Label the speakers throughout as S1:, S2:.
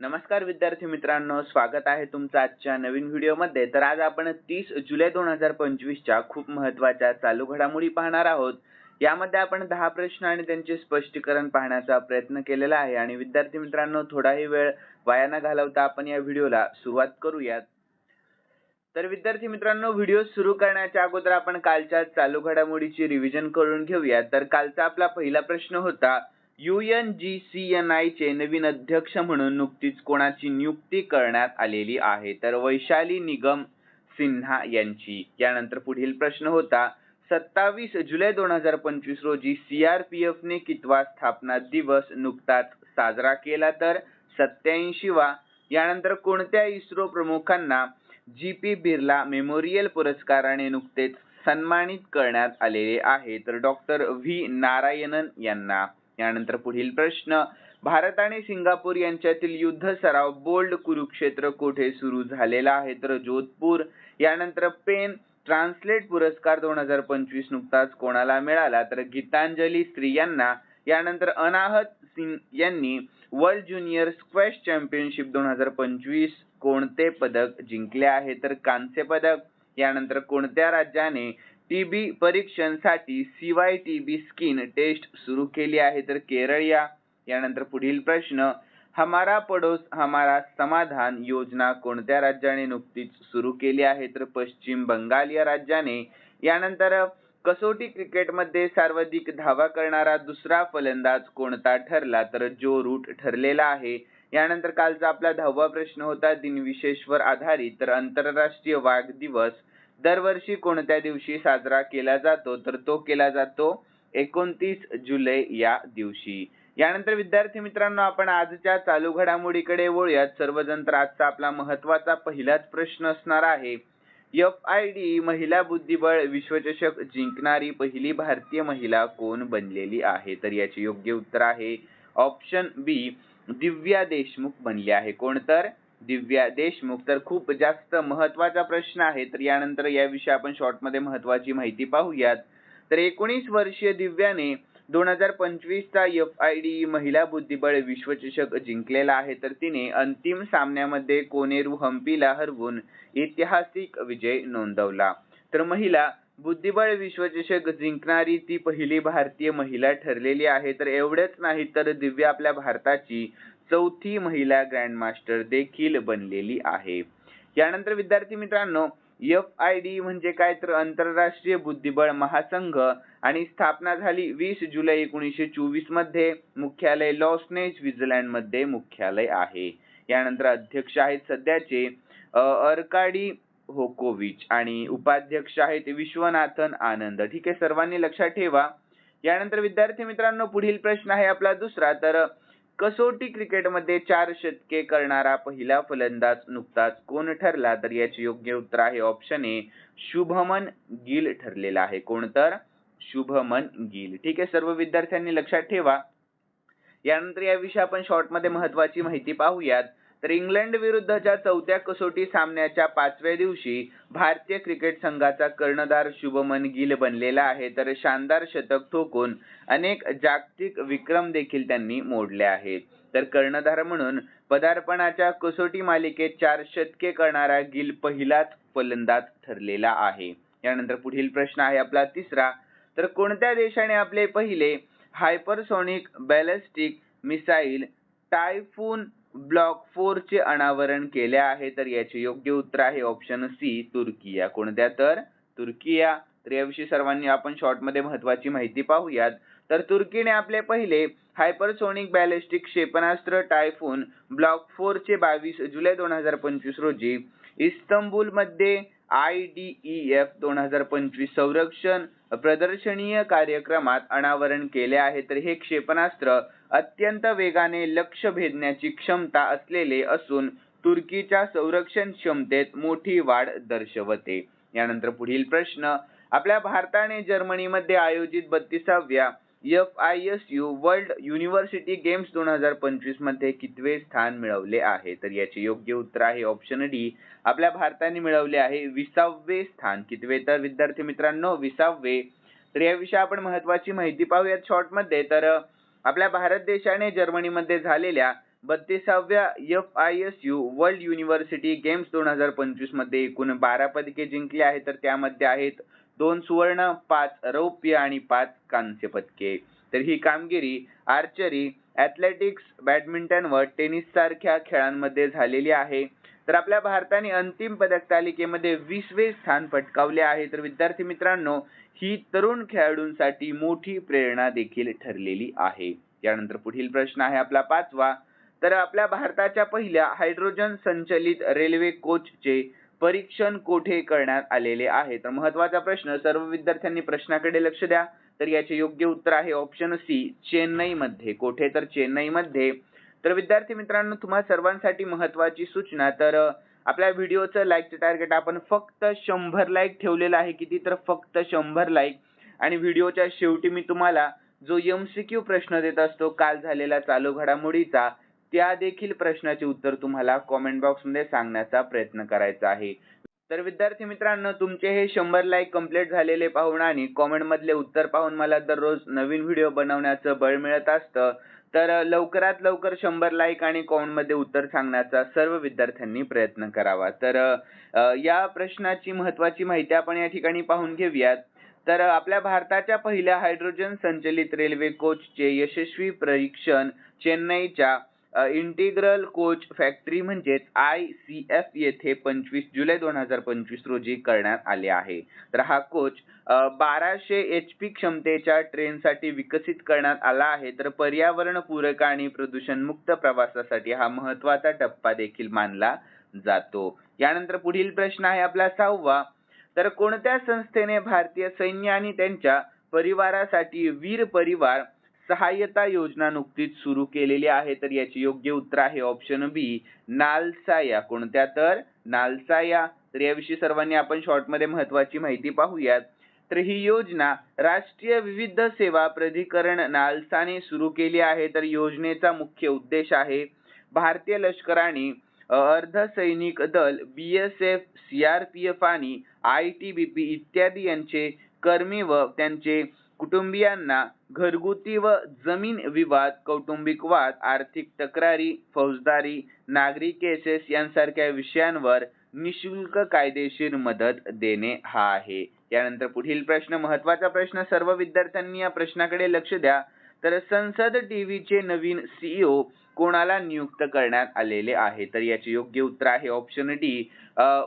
S1: नमस्कार विद्यार्थी मित्रांनो स्वागत आहे तुमचं आजच्या नवीन व्हिडिओमध्ये. तर आज आपण तीस जुलै दोन हजार पंचवीसच्या खूप महत्त्वाच्या चालू घडामोडी पाहणार आहोत. यामध्ये आपण दहा प्रश्न आणि त्यांचे स्पष्टीकरण पाहण्याचा प्रयत्न केलेला आहे. आणि विद्यार्थी मित्रांनो थोडाही वेळ वाया न घालवता आपण या व्हिडिओला सुरुवात करूयात. तर विद्यार्थी मित्रांनो व्हिडिओ सुरू करण्याच्या अगोदर आपण कालच्या चालू घडामोडीची रिव्हिजन करून घेऊया तर कालचा आपला पहिला प्रश्न होता UNGCNI चे नवीन अध्यक्ष म्हणून नुकतीच कोणाची नियुक्ती करण्यात आलेली आहे? तर वैशाली निगम सिन्हा यांची. यानंतर पुढील प्रश्न होता सत्तावीस जुलै दोन हजार पंचवीस रोजी सीआरपीएफ ने कितवा स्थापना दिवस नुकताच साजरा केला तर सत्याऐंशी वा यानंतर कोणत्या इस्रो प्रमुखांना जी पी बिर्ला मेमोरियल पुरस्काराने नुकतेच सन्मानित करण्यात आलेले आहे? तर डॉक्टर व्ही नारायणन यांना. यानंतर पुढील प्रश्न. भारत आणि सिंगापूर यांच्यातील युद्ध सराव बोल्ड कुरुक्षेत्र कोठे सुरू झालेला आहे? तर जोधपूर. यानंतर पेन. ट्रान्सलेट पुरस्कार दोन हजार पंचवीस नुकताच कोणाला मिळाला? तर गीतांजली स्त्री यांना. यानंतर अनाहत सिंग यांनी वर्ल्ड ज्युनियर स्क्वॅश चॅम्पियनशिप दोन हजार पंचवीस कोणते पदक जिंकले आहे? तर कांस्य पदक. यानंतर कोणत्या राज्याने टीबी परीक्षणसाठी सीवाय टीबी स्किन टेस्ट सुरू केली आहे. तर केरळ या यानंतर पुढील प्रश्न हमारा पडोस हमारा समाधान योजना कोणत्या राज्याने नुकतीच सुरू केली आहे? तर पश्चिम बंगाल या राज्याने. यानंतर कसोटी क्रिकेटमध्ये सर्वाधिक धावा करणारा दुसरा फलंदाज कोणता ठरला? तर जो रूट ठरलेला आहे. यानंतर कालचा आपला दहावा प्रश्न होता दिनविशेषवर आधारित तर आंतरराष्ट्रीय वाघ दिवस. दरवर्षी कोणत्या दिवशी साजरा केला जातो? तर तो केला जातो एकोणतीस जुलै या दिवशी. यानंतर विद्यार्थी मित्रांनो आपण आजच्या चालू घडामोडीकडे वळूयात. सर्वजण तर आजचा आपला महत्त्वाचा पहिलाच प्रश्न असणार आहे. एफ आय डी महिला बुद्धिबळ विश्वचषक जिंकणारी पहिली भारतीय महिला कोण बनलेली आहे? तर याचे योग्य उत्तर आहे ऑप्शन बी दिव्या देशमुख बनली आहे. कोण तर? दिव्या देशमुख. तर खूप जास्त महत्त्वाचा प्रश्न आहे. तर यानंतर याविषयी आपण शॉर्टमध्ये महत्वाची माहिती पाहूयात. तर एकोणीस वर्षीय दिव्याने दोन हजार पंचवीसचा एफ आय डी महिला बुद्धिबळ विश्वचषक जिंकलेला आहे. तर तिने अंतिम सामन्यामध्ये कोनेरू हम्पीला हरवून ऐतिहासिक विजय नोंदवला. तर महिला बुद्धिबळ विश्वचषक जिंकणारी ती पहिली भारतीय महिला ठरलेली आहे. तर एवढंच नाही तर दिव्या आपल्या भारताची चौथी महिला ग्रँडमास्टर देखील बनलेली आहे. यानंतर विद्यार्थी मित्रांनो एफ आय डी म्हणजे काय तर आंतरराष्ट्रीय बुद्धिबळ महासंघ आणि स्थापना झाली वीस जुलै एकोणीसशे चोवीसमध्ये. मुख्यालय लॉसने स्वित्झर्लंडमध्ये मुख्यालय आहे. यानंतर अध्यक्ष आहेत सध्याचे अर्काडी होकोविच आणि उपाध्यक्ष आहेत विश्वनाथन आनंद. ठीक आहे सर्वांनी लक्षात ठेवा. यानंतर विद्यार्थी मित्रांनो पुढील प्रश्न आहे आपला दुसरा. तर कसोटी क्रिकेटमध्ये चार शतके करणारा पहिला फलंदाज नुकताच कोण ठरला? तर याचे योग्य उत्तर आहे ऑप्शन ए शुभमन गिल ठरलेला आहे. कोण तर? शुभमन गिल. ठीक आहे सर्व विद्यार्थ्यांनी लक्षात ठेवा. यानंतर याविषयी आपण शॉर्टमध्ये महत्वाची माहिती पाहूयात. तर इंग्लंड विरुद्धच्या चौथ्या कसोटी सामन्याच्या पाचव्या दिवशी भारतीय क्रिकेट संघाचा कर्णधार शुभमन गिल बनलेला आहे. तर शानदार शतक ठोकून अनेक जागतिक विक्रम देखील त्यांनी मोडले आहेत. तर कर्णधार म्हणून पदार्पणाच्या कसोटी मालिकेत चार शतके करणारा गिल पहिलाच फलंदाज ठरलेला आहे. यानंतर पुढील प्रश्न आहे आपला तिसरा. तर कोणत्या देशाने आपले पहिले hypersonic ballistic missile typhoon block फोरचे अनावरण केले आहे तर याचे योग्य उत्तर आहे ऑप्शन सी तुर्किया. कोणत्या? तर तुर्किया. तर याविषयी सर्वांनी आपण शॉर्टमध्ये महत्वाची माहिती पाहूयात. तर तुर्कीने आपले पहिले हायपरसोनिक बॅलिस्टिक क्षेपणास्त्र टायफून ब्लॉक फोरचे बावीस जुलै दोन हजार पंचवीस रोजी इस्तंबूलमध्ये आय डी ई एफ दोन हजार पंचवीस संरक्षण प्रदर्शनीय कार्यक्रमात अनावरण केले आहे. तर हे क्षेपणास्त्र अत्यंत वेगाने लक्ष भेदण्याची क्षमता असलेले असून तुर्कीच्या संरक्षण क्षमतेत मोठी वाढ दर्शवते. यानंतर पुढील प्रश्न आपल्या भारताने जर्मनीमध्ये आयोजित बत्तीसाव्या F I S U world university games दोन हजार पंचवीसमध्ये कितवे स्थान मिळवले आहे? तर याचे योग्य उत्तर आहे ऑप्शन डी आपल्या भारताने मिळवले आहे विसावे स्थान. कितवे? तर विद्यार्थी मित्रांनो विसावे. तर याविषयी आपण महत्वाची माहिती पाहूयात शॉर्टमध्ये. तर आपल्या भारत देशाने जर्मनीमध्ये झालेल्या बत्तीसाव्या F I S U world university games दोन हजार पंचवीसमध्ये एकूण बारा पदके जिंकली आहेत. तर त्यामध्ये आहेत दोन सुवर्ण पाच रौप्य आणि पाच कांस्य पदके. तर ही कामगिरी आर्चरी ॲथलेटिक्स बॅडमिंटन व टेनिस सारख्या खेळांमध्ये झालेली आहे. तर आपल्या भारताने अंतिम पदक तालिकेमध्ये वीसवे स्थान पटकावले आहे. तर विद्यार्थी मित्रांनो ही तरुण खेळाडूंसाठी मोठी प्रेरणा देखील ठरलेली आहे. यानंतर पुढील प्रश्न आहे आपला पाचवा. तर आपल्या भारताच्या पहिल्या हायड्रोजन संचलित रेल्वे कोचचे परीक्षण कोठे करण्यात आलेले आहे? तर महत्त्वाचा प्रश्न सर्व विद्यार्थ्यांनी प्रश्नाकडे लक्ष द्या. तर याचे योग्य उत्तर आहे ऑप्शन सी चेन्नई मध्ये कोठे? तर चेन्नई मध्ये तर विद्यार्थी मित्रांनो तुम्हा सर्वांसाठी महत्वाची सूचना तर आपल्या व्हिडिओचं लाईकचं टार्गेट आपण फक्त शंभर लाईक ठेवलेलं आहे किती तर फक्त शंभर लाईक आणि व्हिडिओच्या शेवटी मी तुम्हाला जो एम सी क्यू प्रश्न देत असतो काल झालेला चालू घडामोडीचा त्या देखील प्रश्नाचे उत्तर तुम्हाला कॉमेंट बॉक्समध्ये सांगण्याचा प्रयत्न करायचा आहे. तर विद्यार्थी मित्रांनो तुमचे हे शंभर लाईक कंप्लीट झालेले पाहून आणि कॉमेंट मधले उत्तर पाहून मला दररोज नवीन व्हिडिओ बनवण्याचं बळ मिळत असतं. तर लवकरात लवकर शंभर लाईक आणि कॉमेंटमध्ये उत्तर सांगण्याचा सर्व विद्यार्थ्यांनी प्रयत्न करावा. तर या प्रश्नाची महत्वाची माहिती आपण या ठिकाणी पाहून घेऊयात. तर आपल्या भारताच्या पहिल्या हायड्रोजन संचलित रेल्वे कोचचे यशस्वी परीक्षण चेन्नईच्या इंटिग्रल कोच फॅक्टरी म्हणजेच आय सी एफ येथे पंचवीस जुलै दोन हजार पंचवीस रोजी करण्यात आले आहे. तर हा कोच बाराशे एच पी क्षमतेच्या ट्रेनसाठी विकसित करण्यात आला आहे. तर पर्यावरण पूरक आणि प्रदूषण मुक्त प्रवासासाठी हा महत्त्वाचा टप्पा देखील मानला जातो. यानंतर पुढील प्रश्न आहे आपला सहावा. तर कोणत्या संस्थेने भारतीय सैन्य आणि त्यांच्या परिवारासाठी वीर परिवार सहाय्यता योजना नुकतीच सुरू केलेली आहे तर याची योग्य उत्तर आहे ऑप्शन बी नालसाया. कोणत्या तर? नालसाया. तर याविषयी सर्वांनी आपण शॉर्टमध्ये महत्वाची माहिती पाहूयात. तर ही योजना राष्ट्रीय विविध सेवा प्राधिकरण नालसाने सुरू केली आहे तर योजनेचा मुख्य उद्देश आहे भारतीय लष्कराने अर्धसैनिक दल B S F C R P F आणि आय टी बी पी इत्यादी यांचे कर्मी व त्यांचे कुटुंबियांना घरगुती व जमीन विवाद कौटुंबिक वाद आर्थिक तक्रारी फौजदारी नागरी केसेस यांसारख्या विषयांवर निशुल्क कायदेशीर मदत देणे हा आहे. यानंतर पुढील प्रश्न महत्त्वाचा प्रश्न सर्व विद्यार्थ्यांनी या प्रश्नाकडे लक्ष द्या. तर संसद टीव्हीचे नवीन सीईओ कोणाला नियुक्त करण्यात आलेले आहे? तर याचे योग्य उत्तर आहे ऑप्शन डी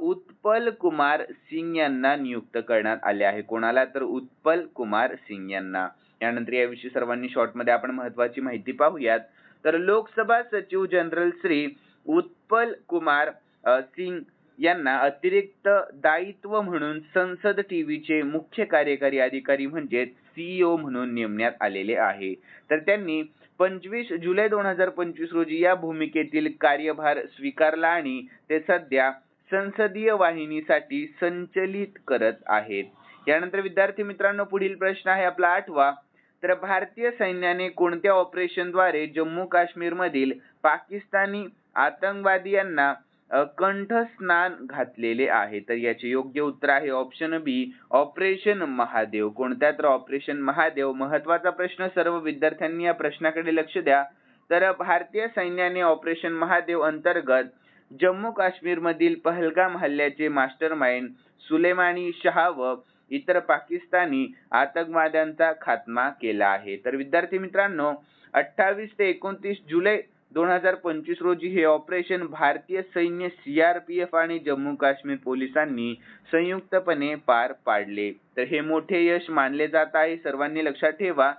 S1: उत्पल कुमार सिंग यांना नियुक्त करण्यात आले आहे. कोणाला? तर उत्पल कुमार सिंग यांना. यानंतर याविषयी सर्वांनी शॉर्टमध्ये आपण महत्वाची माहिती पाहूयात. तर लोकसभा सचिव जनरल श्री उत्पल कुमार सिंग यांना अतिरिक्त दायित्व म्हणून संसद टीव्हीचे मुख्य कार्यकारी अधिकारी म्हणजेच सीईओ म्हणून नेमण्यात आलेले आहे. तर त्यांनी पंचवीस जुलै दोन हजार पंचवीस रोजी या भूमिकेतील कार्यभार स्वीकारला आणि ते सध्या संसदीय वाहिनीसाठी संचलित करत आहेत. यानंतर विद्यार्थी मित्रांनो पुढील प्रश्न आहे आपला आठवा. तर भारतीय सैन्याने कोणत्या ऑपरेशनद्वारे जम्मू काश्मीर मधील पाकिस्तानी आतंकवादियांना कंठस्नान घातलेले आहे. तर याचे योग्य उत्तर आहे ऑप्शन बी ऑपरेशन महादेव. कोणत्या तर ऑपरेशन महादेव? महत्त्वाचा प्रश्न सर्व विद्यार्थ्यांनी या प्रश्नाकडे लक्ष द्या. तर भारतीय सैन्याने ऑपरेशन महादेव अंतर्गत जम्मू काश्मीर मधील पहलगाम हल्ल्याचे मास्टर माइंड सुलेमानी शहा व इतर पाकिस्तानी आतंकवाद्यांचा खात्मा केला आहे. तर विद्यार्थी मित्रांनो अठ्ठावीस ते एकोणतीस जुलै दोन हजार पंचवीस रोजी हे ऑपरेशन भारतीय सैन्य सीआरपीएफ आणि जम्मू काश्मीर पोलिसांनी संयुक्तपणे पार पाडले. तर हे मोठे यश मानले जात आहे सर्वांनी लक्षात ठेवा.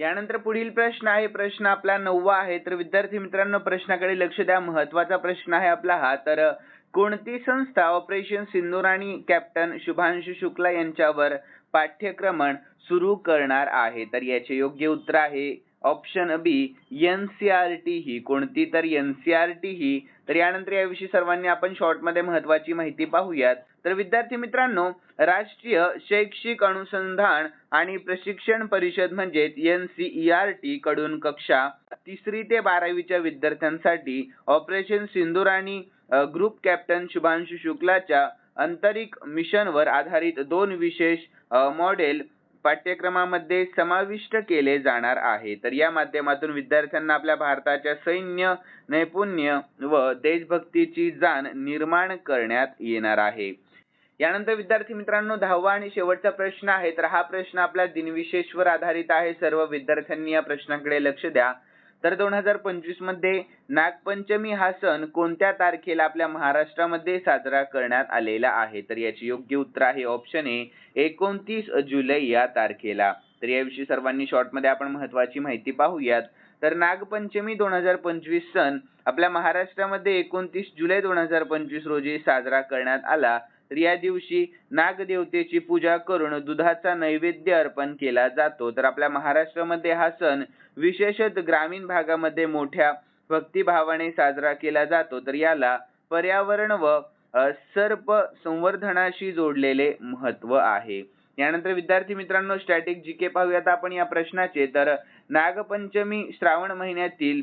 S1: यानंतर पुढील प्रश्न आहे प्रश्न आपला नववा आहे. तर विद्यार्थी मित्रांनो प्रश्नाकडे लक्ष द्या. महत्त्वाचा प्रश्न आहे आपला हा. तर कोणती संस्था ऑपरेशन सिंदूर आणि कॅप्टन शुभांशु शुक्ला यांच्यावर पाठ्यक्रमण सुरू करणार आहे? तर याचे योग्य उत्तर आहे option B N C R T ही. कोणती तर एन सी आर टी ही. तर यानंतर याविषयी सर्वांनी आपण शॉर्टमध्ये महत्वाची माहिती पाहूयात. तर विद्यार्थी मित्रांनो राष्ट्रीय शैक्षिक अनुसंधान आणि प्रशिक्षण परिषद म्हणजेच N C E R T कडून कक्षा तिसरी ते बारावीच्या विद्यार्थ्यांसाठी ऑपरेशन सिंदूर आणि ग्रुप कॅप्टन शुभांशु शुक्लाच्या आंतरिक मिशनवर आधारित दोन विशेष मॉडेल पाठ्यक्रमामध्ये समाविष्ट केले जाणार आहे. तर या माध्यमातून विद्यार्थ्यांना आपल्या भारताच्या सैन्य नैपुण्य व देशभक्तीची जाण निर्माण करण्यात येणार आहे. यानंतर विद्यार्थी मित्रांनो दहावा आणि शेवटचा प्रश्न आहे. तर हा प्रश्न आपल्या दिनविशेषवर आधारित आहे. सर्व विद्यार्थ्यांनी या प्रश्नाकडे लक्ष द्या. तर दोन हजार पंचवीसमध्ये नागपंचमी हा सण कोणत्या तारखेला आपल्या महाराष्ट्रामध्ये साजरा करण्यात आलेला आहे? तर याची योग्य उत्तर आहे ऑप्शन ए एकोणतीस जुलै या तारखेला. तर याविषयी सर्वांनी शॉर्टमध्ये आपण महत्वाची माहिती पाहूयात. तर नागपंचमी दोन हजार पंचवीस सण आपल्या महाराष्ट्रामध्ये एकोणतीस जुलै दोन हजार पंचवीस रोजी साजरा करण्यात आला. तर या दिवशी नागदेवतेची पूजा करून दुधाचा नैवेद्य अर्पण केला जातो. तर आपल्या महाराष्ट्रामध्ये हा सण विशेषत ग्रामीण भागामध्ये मोठ्या भक्तिभावाने साजरा केला जातो. तर याला पर्यावरण व सर्प संवर्धनाशी जोडलेले महत्त्व आहे. यानंतर विद्यार्थी मित्रांनो स्टॅटिक जी के पाहूयात आपण या प्रश्नाचे. तर नागपंचमी श्रावण महिन्यातील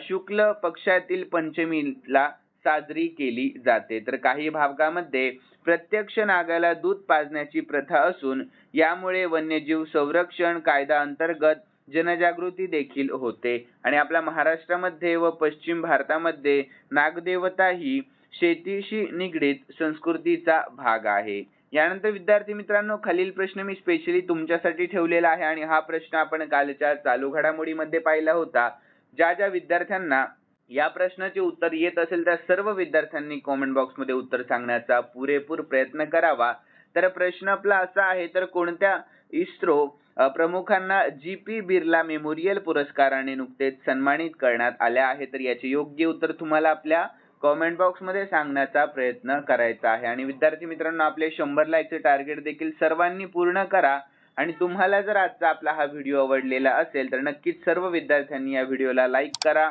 S1: शुक्ल पक्षातील पंचमीला साजरी केली जाते. तर काही भागामध्ये प्रत्यक्ष नागाला दूध पाजण्याची प्रथा असून यामुळे वन्यजीव संरक्षण कायदा अंतर्गत जनजागृती देखील होते. आणि आपल्या महाराष्ट्रामध्ये व पश्चिम भारतामध्ये नागदेवता ही शेतीशी निगडीत संस्कृतीचा भाग आहे. यानंतर विद्यार्थी मित्रांनो खालील प्रश्न मी स्पेशली तुमच्यासाठी ठेवलेला आहे. आणि हा प्रश्न आपण कालच्या चालू घडामोडीमध्ये पाहिला होता. ज्या ज्या विद्यार्थ्यांना या प्रश्नाचे उत्तर येत असेल तर सर्व विद्यार्थ्यांनी कॉमेंट बॉक्समध्ये उत्तर सांगण्याचा पुरेपूर प्रयत्न करावा. तर प्रश्न आपला असा आहे तर कोणत्या इस्रो प्रमुखांना जी पी बिर्ला मेमोरियल पुरस्काराने नुकतेच सन्मानित करण्यात आले आहे? तर याचे योग्य उत्तर तुम्हाला आपल्या कॉमेंट बॉक्समध्ये सांगण्याचा प्रयत्न करायचा आहे. आणि विद्यार्थी मित्रांनो आपले शंभर लाईकचे टार्गेट देखील सर्वांनी पूर्ण करा. आणि तुम्हाला जर आजचा आपला हा व्हिडिओ आवडलेला असेल तर नक्कीच सर्व विद्यार्थ्यांनी या व्हिडिओला लाईक करा.